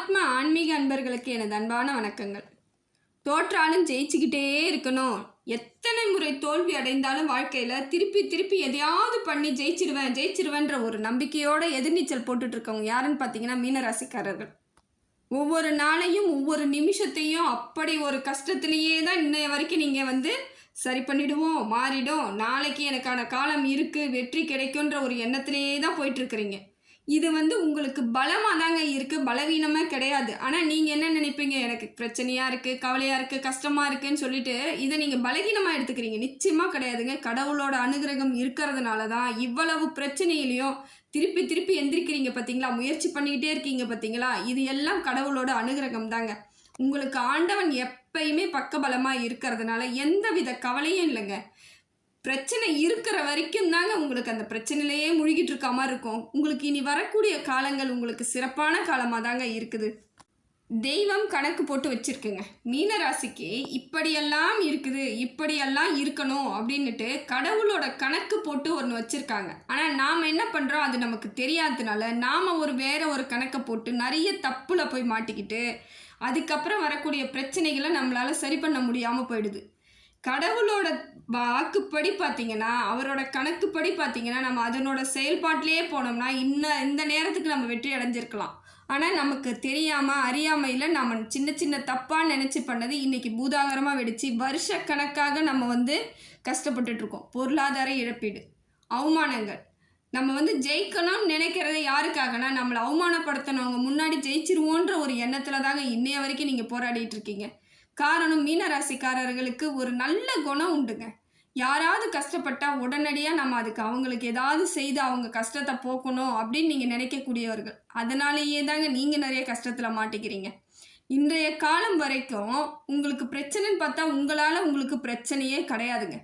ஆத்ம ஆன்மீக அன்பர்களுக்கு எனது அன்பான வணக்கங்கள். தோற்றாலும் ஜெயிச்சுக்கிட்டே இருக்கணும். எத்தனை முறை தோல்வி அடைந்தாலும் வாழ்க்கையில் திருப்பி திருப்பி எதையாவது பண்ணி ஜெயிச்சிருவேன் ஜெயிச்சிருவேன்ற ஒரு நம்பிக்கையோட எதிர்நீச்சல் போட்டுட்டு இருக்கவங்க யாருன்னு பார்த்தீங்கன்னா மீன ராசிக்காரர்கள் ஒவ்வொரு நாளையும் ஒவ்வொரு நிமிஷத்தையும் அப்படி ஒரு கஷ்டத்திலேயே தான் இன்னைய வரைக்கும் நீங்கள் வந்து சரி பண்ணிடுவோம் மாறிடும். நாளைக்கு எனக்கான காலம் இருக்குது வெற்றி கிடைக்குன்ற ஒரு எண்ணத்திலேயே தான் போயிட்டுருக்குறீங்க இது வந்து உங்களுக்கு பலமாக தாங்க இருக்குது பலவீனமாக கிடையாது. ஆனால் நீங்கள் என்ன நினைப்பீங்க? எனக்கு பிரச்சனையாக இருக்குது கவலையாக இருக்குது கஷ்டமாக இருக்குன்னு சொல்லிட்டு இதை நீங்கள் பலவீனமாக எடுத்துக்கிறீங்க. நிச்சயமாக கிடையாதுங்க. கடவுளோட அனுகிரகம் இருக்கிறதுனால தான் இவ்வளவு பிரச்சனையிலையும் திருப்பி திருப்பி எந்திரிக்கிறீங்க பார்த்தீங்களா முயற்சி பண்ணிக்கிட்டே இருக்கீங்க பார்த்தீங்களா இது எல்லாம் கடவுளோட அனுகிரகம் தாங்க உங்களுக்கு ஆண்டவன் எப்பயுமே பக்கபலமாக இருக்கிறதுனால எந்தவித கவலையும் இல்லைங்க. பிரச்சனை இருக்கிற வரைக்கும் தாங்க உங்களுக்கு அந்த பிரச்சனையிலேயே முழுகிட்டு இருக்க மாதிரி இருக்கும். உங்களுக்கு இனி வரக்கூடிய காலங்கள் உங்களுக்கு சிறப்பான காலமாக தாங்க இருக்குது. தெய்வம் கணக்கு போட்டு வச்சுருக்குங்க. மீன ராசிக்கு இப்படியெல்லாம் இருக்குது இப்படியெல்லாம் இருக்கணும் அப்படின்னுட்டு கடவுளோட கணக்கு போட்டு ஒன்று வச்சுருக்காங்க. ஆனால் நாம் என்ன பண்ணுறோம் அது நமக்கு தெரியாததுனால நாம் ஒரு வேற ஒரு கணக்கை போட்டு நிறைய தப்பில் போய் மாட்டிக்கிட்டு அதுக்கப்புறம் வரக்கூடிய பிரச்சனைகளை நம்மளால் சரி பண்ண முடியாமல் போயிடுது. கடவுளோட வாக்குப்படி பார்த்தீங்கன்னா அவரோட கணக்குப்படி பார்த்தீங்கன்னா நம்ம அதனோட செயல்பாட்டிலேயே போனோம்னா இன்னும் இந்த நேரத்துக்கு நம்ம வெற்றி அடைஞ்சிருக்கலாம். ஆனால் நமக்கு தெரியாமல் அறியாமையில் நம்ம சின்ன சின்ன தப்பாக நினச்சி பண்ணது இன்றைக்கி பூதாகரமாக வெடித்து வருஷக்கணக்காக நம்ம வந்து கஷ்டப்பட்டுட்ருக்கோம். பொருளாதார இழப்பீடு அவமானங்கள். நம்ம வந்து ஜெயிக்கணும்னு நினைக்கிறது யாருக்காகனா நம்மளை அவமானப்படுத்தினவங்க முன்னாடி ஜெயிச்சிருவோன்ற ஒரு எண்ணத்தில் தாங்க இன்னைய வரைக்கும் நீங்கள் போராடிட்டு இருக்கீங்க காரணம் மீனராசிக்காரர்களுக்கு ஒரு நல்ல குணம் உண்டுங்க. யாராவது கஷ்டப்பட்டால் உடனடியாக நம்ம அதுக்கு அவங்களுக்கு ஏதாவது செய்து அவங்க கஷ்டத்தை போக்கணும் அப்படின்னு நீங்கள் நினைக்கக்கூடியவர்கள். அதனாலேயே தாங்க நீங்கள் நிறைய கஷ்டத்தில் மாட்டிக்கிறீங்க. இன்றைய காலம் வரைக்கும் உங்களுக்கு பிரச்சனைன்னு பார்த்தா உங்களால் உங்களுக்கு பிரச்சனையே கிடையாதுங்க.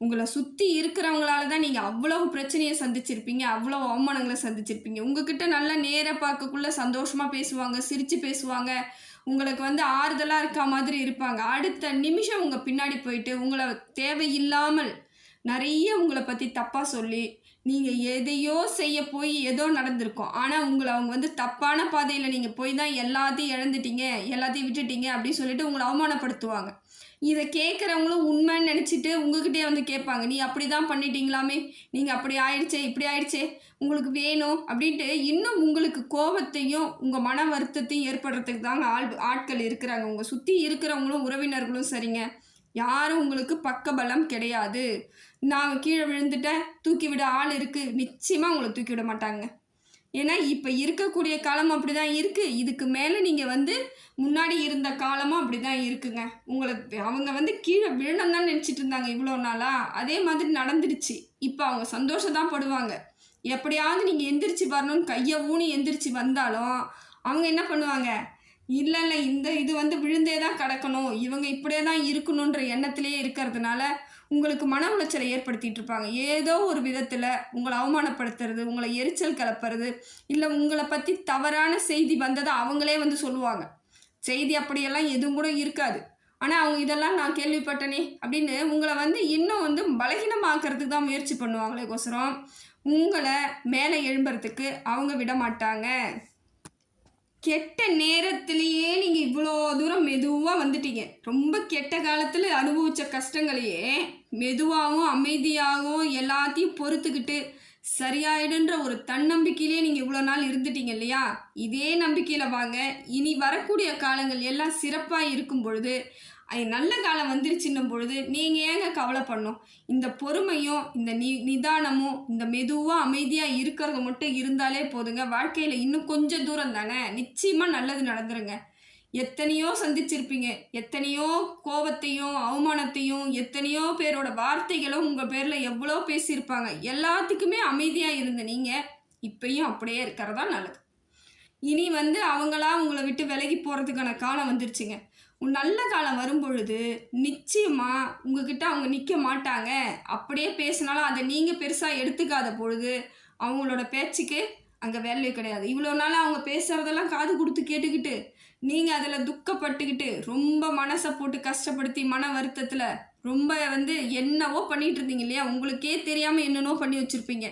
உங்களை சுற்றி இருக்கிறவங்களால தான் நீங்கள் அவ்வளவு பிரச்சனையை சந்திச்சிருப்பீங்க அவ்வளோ அவமானங்களை சந்திச்சிருப்பீங்க. உங்ககிட்ட நல்லா நேராக பார்க்கக்குள்ள சந்தோஷமாக பேசுவாங்க சிரித்து பேசுவாங்க. உங்களுக்கு வந்து ஆறுதலாக இருக்க மாதிரி இருப்பாங்க. அடுத்த நிமிஷம் உங்கள் பின்னாடி போயிட்டு உங்களை தேவையில்லாமல் நிறைய உங்களை பற்றி தப்பாக சொல்லி நீங்கள் எதையோ செய்ய போய் ஏதோ நடந்திருக்கும். ஆனால் உங்களை அவங்க வந்து தப்பான பாதையில் நீங்கள் போய் தான் எல்லாத்தையும் இழந்துட்டீங்க எல்லாத்தையும் விட்டுட்டீங்க அப்படின்னு சொல்லிட்டு உங்களை அவமானப்படுத்துவாங்க. இதை கேட்குறவங்களும் உண்மைன்னு நினச்சிட்டு உங்ககிட்டே வந்து கேட்பாங்க. நீ அப்படி தான் பண்ணிட்டீங்களாமே? நீங்கள் அப்படி ஆயிடுச்சே இப்படி ஆயிடுச்சே? உங்களுக்கு வேணும்? அப்படின்ட்டு இன்னும் உங்களுக்கு கோபத்தையும் உங்கள் மன வருத்தத்தையும் ஏற்படுறதுக்கு தாங்க ஆள் ஆட்கள் இருக்கிறாங்க. உங்கள் சுற்றி இருக்கிறவங்களும் உறவினர்களும் சரிங்க. யாரும் உங்களுக்கு பக்கபலம் கிடையாது. நான் கீழே விழுந்துட்டேன் தூக்கி விட ஆள் இருக்குது நிச்சயமாக உங்களை தூக்கி விட மாட்டாங்க. ஏன்னா இப்போ இருக்கக்கூடிய காலம் அப்படி தான் இருக்குது இதுக்கு மேலே நீங்கள் வந்து முன்னாடி இருந்த காலமும் அப்படி தான் இருக்குங்க. உங்களை அவங்க வந்து கீழே விழணும் தான் நினச்சிட்டு இருந்தாங்க இவ்வளோ நாளாக அதே மாதிரி நடந்துடுச்சு. இப்போ அவங்க சந்தோஷம் தான் படுவாங்க. எப்படியாவது நீங்கள் எந்திரிச்சு வரணும்னு கையை ஊனி எந்திரிச்சு வந்தாலும் அவங்க என்ன பண்ணுவாங்க? இல்லை இல்லை இந்த இது வந்து விழுந்தே தான் கிடக்கணும். இவங்க இப்படியே தான் இருக்கணுன்ற எண்ணத்திலே இருக்கிறதுனால உங்களுக்கு மன உளைச்சலை ஏற்படுத்திட்டு இருப்பாங்க. ஏதோ ஒரு விதத்தில் உங்களை அவமானப்படுத்துறது உங்களை எரிச்சல் கலப்புறது இல்லை உங்களை பற்றி தவறான செய்தி வந்ததை அவங்களே வந்து சொல்லுவாங்க. செய்தி அப்படியெல்லாம் எதுவும் கூட இருக்காது. ஆனால் அவங்க இதெல்லாம் நான் கேள்விப்பட்டனே அப்படின்னு உங்களை வந்து இன்னும் வந்து பலகீனமாக்குறதுக்கு தான் முயற்சி பண்ணுவாங்களே கோசரம். உங்களை மேலே எழும்புறதுக்கு அவங்க விட மாட்டாங்க கெட்ட நேரத்திலேயே நீங்கள் இவ்வளோ தூரம் மெதுவாக வந்துட்டீங்க. ரொம்ப கெட்ட காலத்தில் அனுபவித்த கஷ்டங்களையே மெதுவாகவும் அமைதியாகவும் எல்லாத்தையும் பொறுத்துக்கிட்டு சரியாயிடுன்ற ஒரு தன்னம்பிக்கையிலே நீங்கள் இவ்வளோ நாள் இருந்துட்டீங்க இல்லையா? இதே நம்பிக்கையில் வாங்க. இனி வரக்கூடிய காலங்கள் எல்லாம் சிறப்பாக இருக்கும் பொழுது அது நல்ல காலம் வந்துருச்சுன்னும் பொழுது நீங்கள் ஏங்க கவலை பண்ணும் இந்த பொறுமையும் இந்த நி நிதானமும் இந்த மெதுவாக அமைதியாக இருக்கிறது மட்டும் இருந்தாலே போதுங்க. வாழ்க்கையில் இன்னும் கொஞ்சம் தூரம் தானே? நிச்சயமாக நல்லது நடந்துருங்க. எத்தனையோ சந்திச்சிருப்பீங்க. எத்தனையோ கோபத்தையும் அவமானத்தையும் எத்தனையோ பேரோட வார்த்தைகளும் உங்கள் பேரில் எவ்வளோ பேசியிருப்பாங்க. எல்லாத்துக்குமே அமைதியாக இருந்த நீங்கள் இப்பயும் அப்படியே இருக்கிறதா நல்லது. இனி வந்து அவங்களா உங்களை விட்டு விலகி போகிறதுக்கான காலம் வந்துருச்சுங்க. நல்ல காலம் வரும்பொழுது நிச்சயமாக உங்ககிட்ட அவங்க நிற்க மாட்டாங்க. அப்படியே பேசினாலும் அதை நீங்கள் பெருசாக எடுத்துக்காத பொழுது அவங்களோட பேச்சுக்கு அங்கே வேல்யூ கிடையாது. இவ்வளோ நாள் அவங்க பேசுகிறதெல்லாம் காது கொடுத்து கேட்டுக்கிட்டு நீங்கள் அதில் துக்கப்பட்டுக்கிட்டு ரொம்ப மனசை போட்டு கஷ்டப்படுத்தி மன வருத்தத்தில் ரொம்ப வந்து என்னவோ பண்ணிகிட்டு இருந்தீங்க இல்லையா? உங்களுக்கே தெரியாமல் என்னென்னோ பண்ணி வச்சுருப்பீங்க.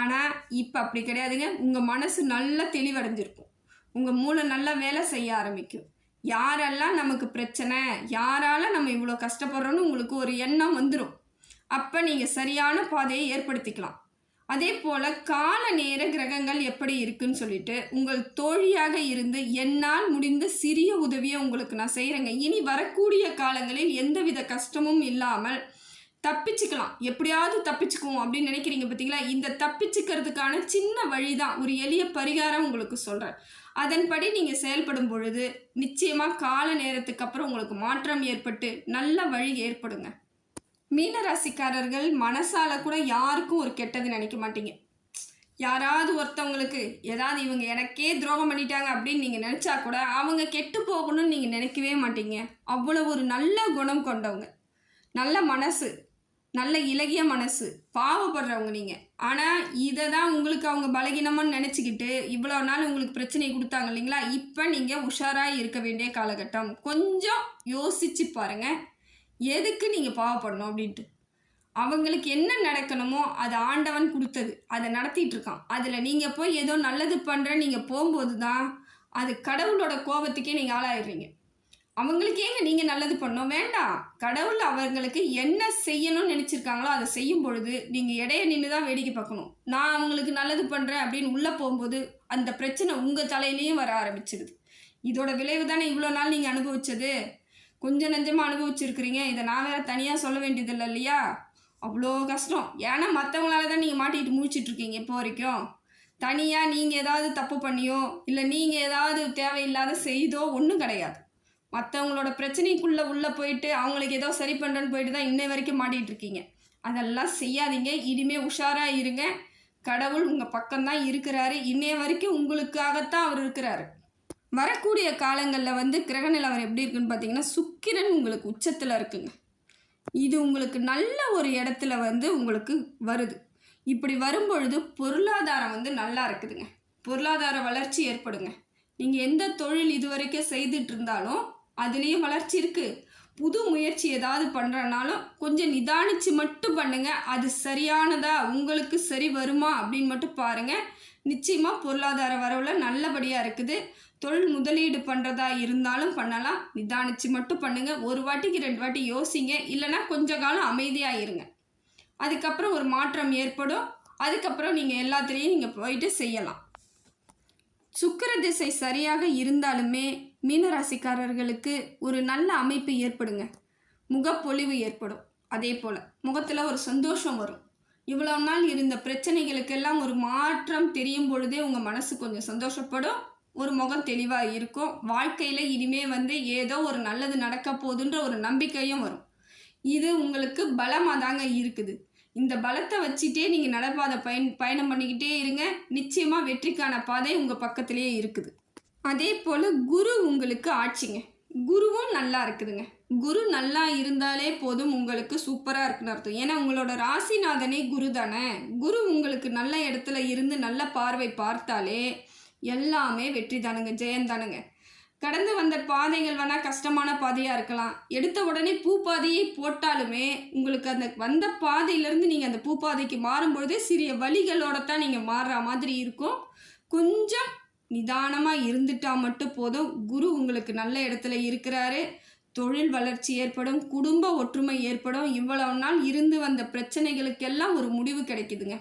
ஆனால் இப்போ அப்படி கிடையாதுங்க. உங்கள் மனசு நல்லா தெளிவடைஞ்சிருக்கும். உங்கள் மூளை நல்லா வேலை செய்ய ஆரம்பிக்கும். யாரெல்லாம் நமக்கு பிரச்சனை யாரால நம்ம இவ்வளோ கஷ்டப்படுறோன்னு உங்களுக்கு ஒரு எண்ணம் வந்துடும் அப்போ நீங்கள் சரியான பாதையை ஏற்படுத்திக்கலாம். அதே போல் கால நேர கிரகங்கள் எப்படி இருக்குன்னு சொல்லிட்டு உங்கள் தோழியாக இருந்து என்னால் முடிந்த சிறிய உதவியை உங்களுக்கு நான் செய்கிறேங்க இனி வரக்கூடிய காலங்களில் எந்தவித கஷ்டமும் இல்லாமல் தப்பிச்சுக்கலாம். எப்படியாவது தப்பிச்சுக்குவோம் அப்படின்னு நினைக்கிறீங்க பார்த்தீங்களா? இந்த தப்பிச்சுக்கிறதுக்கான சின்ன வழி தான் ஒரு எளிய பரிகாரம் உங்களுக்கு சொல்கிறேன் அதன்படி நீங்கள் செயல்படும் பொழுது நிச்சயமாக கால நேரத்துக்கு அப்புறம் உங்களுக்கு மாற்றம் ஏற்பட்டு நல்ல வழி ஏற்படுங்க. மீனராசிக்காரர்கள் மனசால கூட யாருக்கும் ஒரு கெட்டது நினைக்க மாட்டீங்க. யாராவது ஒருத்தவங்களுக்கு ஏதாவது இவங்க எனக்கே துரோகம் பண்ணிட்டாங்க அப்படின்னு நீங்கள் நினச்சா கூட அவங்க கெட்டு போகணும்னு நீங்கள் நினைக்கவே மாட்டீங்க. அவ்வளோ ஒரு நல்ல குணம் கொண்டவங்க. நல்ல மனசு. நல்ல இலகிய மனசு. பாவப்படுறவங்க நீங்கள் ஆனால் இதை தான் உங்களுக்கு அவங்க பலகீனமாக நினச்சிக்கிட்டு இவ்வளோ நாள் உங்களுக்கு பிரச்சனை கொடுத்தாங்க இல்லைங்களா? இப்போ நீங்கள் உஷாராக இருக்க வேண்டிய காலகட்டம். கொஞ்சம் யோசிச்சு பாருங்கள் எதுக்கு நீங்கள் பாவப்படணும் அப்படின்ட்டு? அவங்களுக்கு என்ன நடக்கணுமோ அது ஆண்டவன் கொடுத்தது. அதை நடத்திட்டு இருக்கான். அதில் நீங்கள் போய் ஏதோ நல்லது பண்ணுற நீங்கள் போகும்போது தான் அது கடவுளோட கோபத்துக்கே நீங்கள் ஆளாயிடுறீங்க. அவங்களுக்கு ஏங்க நீங்கள் நல்லது பண்ணோம் வேண்டாம். கடவுள் அவங்களுக்கு என்ன செய்யணும்னு நினச்சிருக்காங்களோ அதை செய்யும் பொழுது நீங்கள் இடைய நின்று தான் வேடிக்கை பார்க்கணும். நான் அவங்களுக்கு நல்லது பண்ணுறேன் அப்படின்னு உள்ளே போகும்போது அந்த பிரச்சனை உங்கள் தலையிலையும் வர ஆரம்பிச்சிடுது இதோட விளைவு தானே இவ்வளோ நாள் நீங்கள் அனுபவிச்சது? கொஞ்சம் நஞ்சமாக அனுபவிச்சிருக்கிறீங்க. இதை நான் வேற தனியாக சொல்ல வேண்டியதில்லை இல்லையா? அவ்வளோ கஷ்டம். ஏன்னா மற்றவங்களால தான் நீங்கள் மாட்டிக்கிட்டு முழிச்சிட்டு இருக்கீங்க இப்போ வரைக்கும். தனியாக நீங்கள் ஏதாவது தப்பு பண்ணியோ இல்லை நீங்கள் ஏதாவது தேவையில்லாத செய்தோ ஒன்றும் கிடையாது. மற்றவங்களோட பிரச்சனைக்குள்ளே உள்ளே போயிட்டு அவங்களுக்கு ஏதோ சரி பண்ணுறேன்னு போயிட்டு தான் இன்ன வரைக்கும் மாட்டிகிட்டு இருக்கீங்க. அதெல்லாம் செய்யாதீங்க. இனிமே உஷாராக இருங்க. கடவுள் உங்கள் பக்கம்தான் இருக்கிறாரு. இன்னைய வரைக்கும் உங்களுக்காகத்தான் அவர் இருக்கிறாரு. வரக்கூடிய காலங்களில் வந்து கிரக நிலவரம் எப்படி இருக்குன்னு பார்த்தீங்கன்னா சுக்கிரன் உங்களுக்கு உச்சத்தில் இருக்குங்க. இது உங்களுக்கு நல்ல ஒரு இடத்துல வந்து உங்களுக்கு வருது. இப்படி வரும்பொழுது பொருளாதாரம் வந்து நல்லா இருக்குதுங்க. பொருளாதார வளர்ச்சி ஏற்படுங்க. நீங்கள் எந்த தொழில் இது வரைக்கும் செய்துட்டு இருந்தாலும் அதுலேயும் வளர்ச்சி இருக்குது புது முயற்சி ஏதாவது பண்ணுறனாலும் கொஞ்சம் நிதானித்து மட்டும் பண்ணுங்க. அது சரியானதா உங்களுக்கு சரி வருமா அப்படின்னு மட்டும் பாருங்கள் நிச்சயமாக பொருளாதார வரவில் நல்லபடியாக இருக்குது. தொழில் முதலீடு பண்ணுறதா இருந்தாலும் பண்ணலாம். நிதானிச்சு மட்டும் பண்ணுங்க. ஒரு வாட்டிக்கு ரெண்டு வாட்டி யோசிங்க. இல்லைன்னா கொஞ்ச காலம் அமைதியாக இருங்க. அதுக்கப்புறம் ஒரு மாற்றம் ஏற்படும். அதுக்கப்புறம் நீங்கள் எல்லாத்துலேயும் நீங்கள் போயிட்டு செய்யலாம். சுக்கிர திசை சரியாக இருந்தாலுமே மீனராசிக்காரர்களுக்கு ஒரு நல்ல அமைப்பு ஏற்படுங்க. முகப்பொழிவு ஏற்படும். அதே போல் முகத்தில் ஒரு சந்தோஷம் வரும். இவ்வளோ நாள் இருந்த பிரச்சனைகளுக்கெல்லாம் ஒரு மாற்றம் தெரியும் பொழுதே உங்கள் மனசு கொஞ்சம் சந்தோஷப்படும். ஒரு முகம் தெளிவாக இருக்கும். வாழ்க்கையில் இனிமே வந்து ஏதோ ஒரு நல்லது நடக்க போகுதுன்ற ஒரு நம்பிக்கையும் வரும். இது உங்களுக்கு பலமாக தாங்க இருக்குது. இந்த பலத்தை வச்சுட்டே நீங்கள் நடப்பாதை பயன் பயணம் பண்ணிக்கிட்டே இருங்க. நிச்சயமாக வெற்றிக்கான பாதை உங்கள் பக்கத்திலேயே இருக்குது. அதே போல் குரு உங்களுக்கு ஆட்சிங்க. குருவும் நல்லா இருக்குதுங்க. குரு நல்லா இருந்தாலே போதும் உங்களுக்கு சூப்பராக இருக்குன்னு அர்த்தம். ஏன்னா உங்களோட ராசிநாதனே குரு தானே. குரு உங்களுக்கு நல்ல இடத்துல இருந்து நல்ல பார்வை பார்த்தாலே எல்லாமே வெற்றி தானுங்க ஜெயந்தானுங்க கடந்து வந்த பாதைகள் வேணால் கஷ்டமான பாதையாக இருக்கலாம். எடுத்த உடனே பூப்பாதையை போட்டாலுமே உங்களுக்கு அந்த வந்த பாதையிலேருந்து நீங்கள் அந்த பூப்பாதைக்கு மாறும்பொழுதே சிறிய வழிகளோட தான் நீங்கள் மாறுற மாதிரி இருக்கும். கொஞ்சம் நிதானமாக இருந்துட்டால் மட்டும் போதும். குரு உங்களுக்கு நல்ல இடத்துல இருக்கிறாரு. தொழில் வளர்ச்சி ஏற்படும். குடும்ப ஒற்றுமை ஏற்படும். இவ்வளவு நாள் இருந்து வந்த பிரச்சனைகளுக்கெல்லாம் ஒரு முடிவு கிடைக்குதுங்க.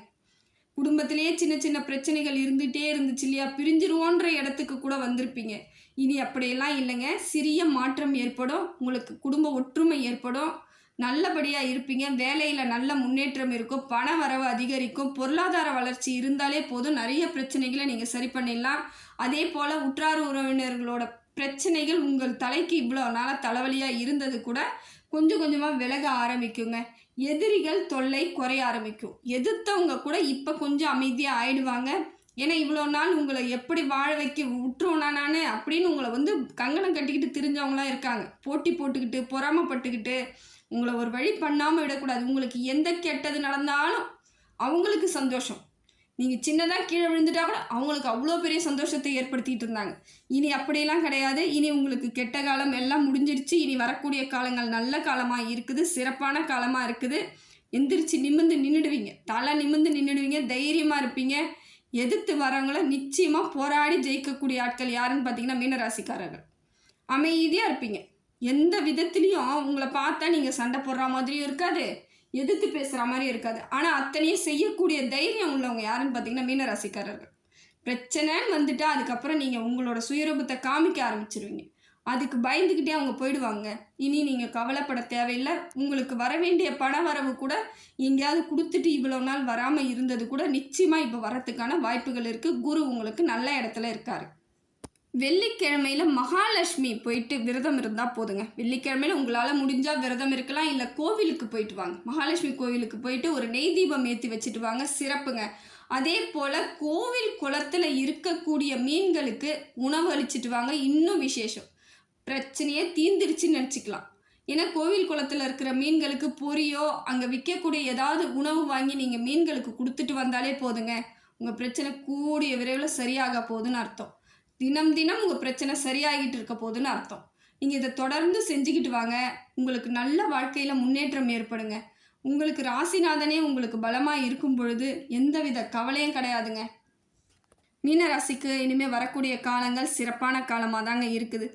குடும்பத்திலேயே சின்ன சின்ன பிரச்சனைகள் இருந்துகிட்டே இருந்துச்சு இல்லையா? பிரிஞ்சிருவோன்ற இடத்துக்கு கூட வந்திருப்பீங்க. இனி அப்படியெல்லாம் இல்லைங்க. சிறிய மாற்றம் ஏற்படும். உங்களுக்கு குடும்ப ஒற்றுமை ஏற்படும். நல்லபடியாக இருப்பீங்க. வேலையில் நல்ல முன்னேற்றம் இருக்கும். பண வரவு அதிகரிக்கும். பொருளாதார வளர்ச்சி இருந்தாலே போதும். நிறைய பிரச்சனைகளை நீங்கள் சரி பண்ணிடலாம். அதே போல் உற்றார் உறவினர்களோட பிரச்சனைகள் உங்கள் தலைக்கு இவ்வளோ நாளாக தலைவலியாக இருந்தது கூட கொஞ்சம் கொஞ்சமாக விலக ஆரம்பிக்குங்க. எதிரிகள் தொல்லை குறைய ஆரம்பிக்கும். எதிர்த்தவங்க கூட இப்போ கொஞ்சம் அமைதியாக ஆயிடுவாங்க. ஏன்னா இவ்வளோ நாள் உங்களை எப்படி வாழ வைக்க விட்டுருவனா நான் அப்படின்னு உங்களை வந்து கங்கணம் கட்டிக்கிட்டு திரிஞ்சவங்களாம் இருக்காங்க. போட்டி போட்டுக்கிட்டு பொறாமப்பட்டுக்கிட்டு உங்களை ஒரு வழி பண்ணாமல் விடக்கூடாது. உங்களுக்கு எந்த கெட்டது நடந்தாலும் அவங்களுக்கு சந்தோஷம். நீங்கள் சின்னதாக கீழே விழுந்துட்டா கூட அவங்களுக்கு அவ்வளோ பெரிய சந்தோஷத்தை ஏற்படுத்திட்டு இருந்தாங்க. இனி அப்படியெல்லாம் கிடையாது. இனி உங்களுக்கு கெட்ட காலம் எல்லாம் முடிஞ்சிருச்சு. இனி வரக்கூடிய காலங்கள் நல்ல காலமாக இருக்குது. சிறப்பான காலமாக இருக்குது. எந்திரிச்சு நிமிந்து நின்றுடுவீங்க தலை நிமிந்து நின்றுடுவீங்க தைரியமாக இருப்பீங்க. எதிர்த்து வரவங்கள நிச்சயமாக போராடி ஜெயிக்கக்கூடிய ஆட்கள் யாருன்னு பார்த்தீங்கன்னா மீனராசிக்காரர்கள். அமைதியாக இருப்பீங்க. எந்த விதத்துலேயும் உங்களை பார்த்தா நீங்கள் சண்டை போடுற மாதிரியும் இருக்காது எதிர்த்து பேசுகிற மாதிரியும் இருக்காது. ஆனால் அத்தனையும் செய்யக்கூடிய தைரியம் உள்ளவங்க யாருன்னு பார்த்தீங்கன்னா மீனராசிக்காரர்கள். பிரச்சனைன்னு வந்துட்டு அதுக்கப்புறம் நீங்கள் உங்களோட சுயரூபத்தை காமிக்க ஆரம்பிச்சிருவீங்க. அதுக்கு பயந்துக்கிட்டே அவங்க போயிடுவாங்க. இனி நீங்கள் கவலைப்பட தேவையில்லை. உங்களுக்கு வர வேண்டிய பண வரவு கூட எங்கேயாவது கொடுத்துட்டு இவ்வளோ நாள் வராமல் இருந்தது கூட நிச்சயமாக இப்போ வரத்துக்கான வாய்ப்புகள் இருக்குது குரு உங்களுக்கு நல்ல இடத்துல இருக்காரு. வெள்ளிக்கிழமையில மகாலட்சுமி போயிட்டு விரதம் இருந்தால் போதுங்க. வெள்ளிக்கிழமையில உங்களால் முடிஞ்சால் விரதம் இருக்கலாம் இல்லை கோவிலுக்கு போயிட்டு வாங்க. மகாலட்சுமி கோவிலுக்கு போயிட்டு ஒரு நெய் தீபம் ஏற்றி வச்சுட்டு வாங்க சிறப்புங்க. அதே போல் கோவில் குளத்தில் இருக்கக்கூடிய மீன்களுக்கு உணவு அளிச்சிட்டு வாங்க இன்னும் விசேஷம். பிரச்சனையே தீந்துருச்சுன்னு நினச்சிக்கலாம். ஏன்னா கோவில் குளத்தில் இருக்கிற மீன்களுக்கு பொரியோ அங்கே விற்கக்கூடிய ஏதாவது உணவு வாங்கி நீங்கள் மீன்களுக்கு கொடுத்துட்டு வந்தாலே போதுங்க. உங்கள் பிரச்சனை கூடிய விரைவில் சரியாக போகுதுன்னு அர்த்தம். தினம் தினம் உங்கள் பிரச்சனை சரியாகிட்டு இருக்க போகுதுன்னு அர்த்தம். நீங்கள் இதை தொடர்ந்து செஞ்சுக்கிட்டு வாங்க. உங்களுக்கு நல்ல வாழ்க்கையில் முன்னேற்றம் ஏற்படுங்க. உங்களுக்கு ராசிநாதனே உங்களுக்கு பலமாக இருக்கும் பொழுது எந்தவித கவலையும் கிடையாதுங்க. மீனராசிக்கு இனிமேல் வரக்கூடிய காலங்கள் சிறப்பான காலமாக தாங்க இருக்குது.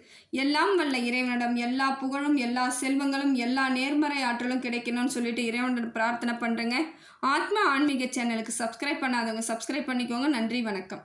எல்லாம் வல்ல இறைவனிடம் எல்லா புகழும் எல்லா செல்வங்களும் எல்லா நேர்மறை ஆற்றலும் கிடைக்கணும்னு சொல்லிட்டு இறைவனிடம் பிரார்த்தனை பண்ணுறேங்க ஆத்மா ஆன்மீக சேனலுக்கு சப்ஸ்கிரைப் பண்ணாதவங்க சப்ஸ்கிரைப் பண்ணிக்கோங்க. நன்றி வணக்கம்.